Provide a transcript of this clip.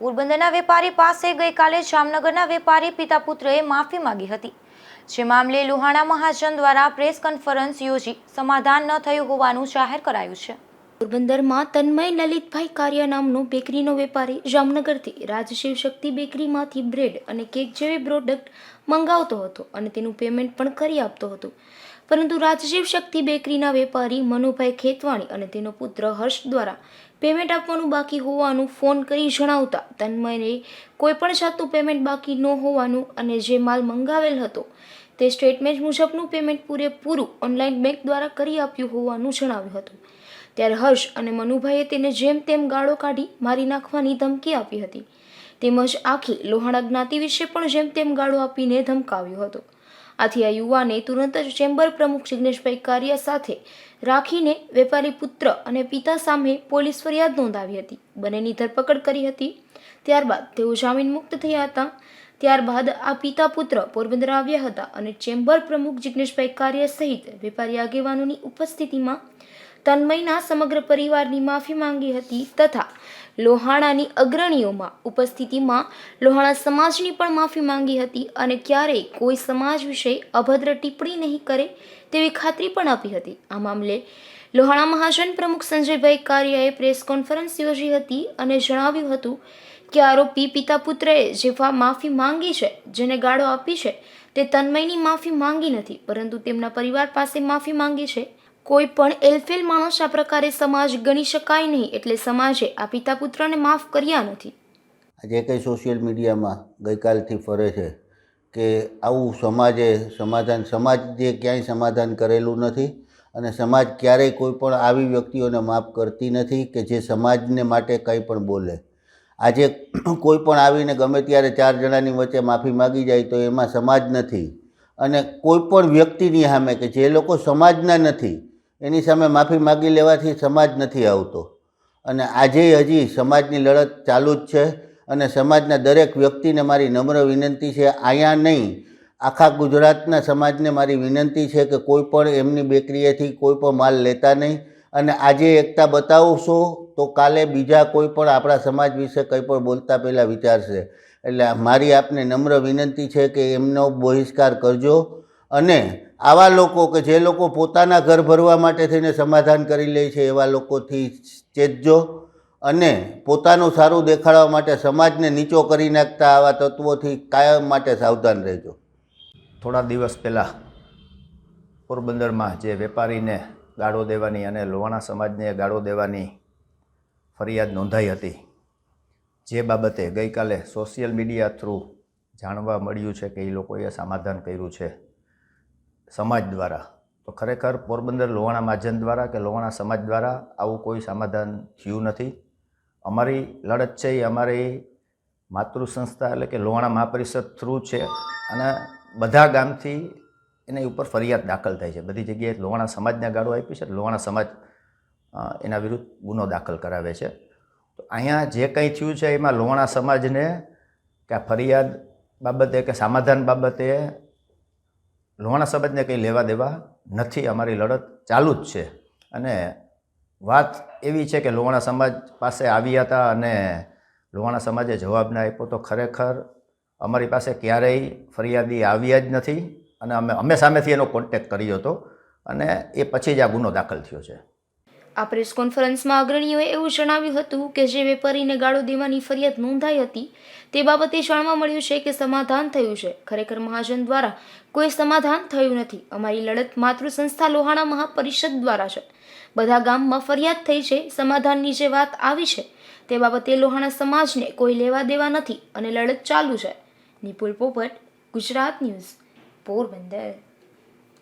પોરબંદરના વેપારી પાસે ગઈકાલે જામનગરના વેપારી પિતા પુત્રએ માફી માંગી હતી. જે મામલે લુહાણા મહાજન દ્વારા પ્રેસ કોન્ફરન્સ યોજી સમાધાન ન થયું હોવાનું જાહેર કરાયું છે. પોરબંદરમાં તન્મય લલિતભાઈ કાર્ય નામનો બેકરીનો વેપારી જામનગરથી રાજશિવ શક્તિ બેકરીમાંથી બ્રેડ અને કેક જેવી પ્રોડક્ટ મંગાવતો હતો અને તેનું પેમેન્ટ પણ કરી આપતો હતો. પરંતુ રાજશિવ શક્તિ બેકરીના વેપારી મનુભાઈ ખેતવાણી અને તેનો પુત્ર હર્ષ દ્વારા પેમેન્ટ આપવાનું બાકી હોવાનું ફોન કરી જણાવતા તન્મયને કોઈ પણ જાતનું પેમેન્ટ બાકી ન હોવાનું અને જે માલ મંગાવેલ હતો તે સ્ટેટમેન્ટ મુજબનું પેમેન્ટ પૂરેપૂરું ઓનલાઈન બેંક દ્વારા કરી આપ્યું હોવાનું જણાવ્યું હતું. ત્યારે હર્ષ અને મનુભાઈએ તેને જેમ તેમ ગાળો કાઢી મારી નાખવાની ધમકી આપી હતી. તેમજ આખી લોહાણા જ્ઞાતિ વિશે પણ જેમ તેમ ગાળો આપીને ધમકાવ્યો હતો. આથી આ યુવાને તુરંત જ ચેમ્બર પ્રમુખ જિગ્નેશભાઈ કારિયા સાથે રાખીને વેપારી પુત્ર અને પિતા સામે પોલીસ ફરિયાદ નોંધાવી હતી. બંનેની ધરપકડ કરી હતી. ત્યારબાદ તેઓ જામીન મુક્ત થયા હતા. ત્યારબાદ આ પિતા પુત્ર પોરબંદર આવ્યા હતા અને ચેમ્બર પ્રમુખ જિગ્નેશભાઈ કારિયા સહિત વેપારી આગેવાનોની ઉપસ્થિતિમાં તન્મયના સમગ્ર પરિવારની માફી માંગી હતી તથા લોહાણાની અગ્રણીઓમાં ઉપસ્થિતિમાં લોહાણા સમાજની પણ માફી માંગી હતી અને ક્યારેય કોઈ સમાજ વિશે અભદ્ર ટિપ્પણી નહીં કરે તેવી ખાતરી પણ આપી હતી. આ મામલે લોહાણા મહાજન પ્રમુખ સંજયભાઈ કારિયાએ પ્રેસ કોન્ફરન્સ યોજી હતી અને જણાવ્યું હતું કે આરોપી પિતા પુત્રએ જે માફી માંગી છે, જેને ગાળો આપી છે, તે તન્મયની માફી માંગી નથી, પરંતુ તેમના પરિવાર પાસે માફી માંગી છે. કોઈ પણ એલફેલ માણસ આ પ્રકારે સમાજ ગણી શકાય નહીં એટલે સમાજે આ પિતા પુત્રને માફ કર્યા નથી. આજે કંઈ સોશિયલ મીડિયામાં ગઈકાલથી ફરે છે કે આવું સમાજે સમાધાન, સમાજ જે ક્યાંય સમાધાન કરેલું નથી અને સમાજ ક્યારેય કોઈ પણ આવી વ્યક્તિઓને માફ કરતી નથી કે જે સમાજને માટે કંઈ પણ બોલે. આજે કોઈ પણ આવીને ગમે ત્યારે ચાર જણાની વચ્ચે માફી માગી જાય તો એમાં સમાજ નથી અને કોઈ પણ વ્યક્તિની સામે કે જે લોકો સમાજના નથી એની સામે માફી માગી લેવાથી સમાજ નથી આવતો. અને આજે હજી સમાજની લડત ચાલુ જ છે અને સમાજના દરેક વ્યક્તિને મારી નમ્ર વિનંતી છે. અહીંયા નહીં, આખા ગુજરાતના સમાજને મારી વિનંતી છે કે કોઈ પણ એમની બેકરીએથી કોઈ પણ માલ લેતા નહીં. અને આજે એકતા બતાવશો તો કાલે બીજા કોઈ પણ આપણા સમાજ વિશે કંઈ પણ બોલતા પહેલાં વિચારશે. એટલે મારી આપને નમ્ર વિનંતી છે કે એમનો બહિષ્કાર કરજો. અને આવા લોકો કે જે લોકો પોતાના ઘર ભરવા માટે થઈને સમાધાન કરી લે છે, એવા લોકોથી ચેતજો અને પોતાનું સારું દેખાડવા માટે સમાજને નીચો કરી નાખતા આવા તત્વોથી કાયમ માટે સાવધાન રહેજો. થોડા દિવસ પહેલાં પોરબંદરમાં જે વેપારીને ગાળો દેવાની અને લોહાણા સમાજને ગાળો દેવાની ફરિયાદ નોંધાઈ હતી, જે બાબતે ગઈકાલે સોશિયલ મીડિયા થ્રુ જાણવા મળ્યું છે કે એ લોકોએ સમાધાન કર્યું છે. સમાજ દ્વારા. તો ખરેખર પોરબંદર લોહાણા મહાજન દ્વારા કે લોહાણા સમાજ દ્વારા આવું કોઈ સમાધાન થયું નથી. અમારી લડત છે એ અમારી માતૃ સંસ્થા એટલે કે લોહાણા મહાપરિષદ થ્રુ છે અને બધા ગામથી એની ઉપર ફરિયાદ દાખલ થાય છે. બધી જગ્યાએ લોહાણા સમાજને ગાળો આપી છે લોહાણા સમાજ એના વિરુદ્ધ ગુનો દાખલ કરાવે છે. તો અહીંયા જે કંઈ થયું છે એમાં લોહાણા સમાજને કે આ ફરિયાદ બાબતે કે સમાધાન બાબતે લોહાણા સમાજને કંઈ લેવા દેવા નથી, અમારી લડત ચાલુ જ છે. અને વાત એવી છે કે લોહાણા સમાજ પાસે આવ્યા હતા અને લોહાણા સમાજે જવાબ ના આપ્યો, તો ખરેખર અમારી પાસે ક્યારેય ફરિયાદી આવ્યા જ નથી અને અમે અમે સામેથી એનો કોન્ટેક્ટ કર્યો હતો અને એ પછી જ આ ગુનો દાખલ થયો છે. આ પ્રેસ કોન્ફરન્સમાં અગ્રણીઓએ એવું જણાવ્યું હતું કે જે વેપારીને ગાળો દેવાની ફરિયાદ નોંધાઈ હતી, તે બાબતે જાણવા મળ્યું છે કે સમાધાન થયું છે. ખરેખર મહાજન દ્વારા કોઈ સમાધાન થયું નથી. અમારી લડત માતૃ સંસ્થા લોહાણા મહાપરિષદ દ્વારા છે. બધા ગામમાં ફરિયાદ થઈ છે, સમાધાનની જે વાત આવી છે, તે બાબતે લોહાણા સમાજને કોઈ લેવા દેવા નથી અને લડત ચાલુ છે. નિપુલ પોપટ, ગુજરાત ન્યૂઝ, પોરબંદર.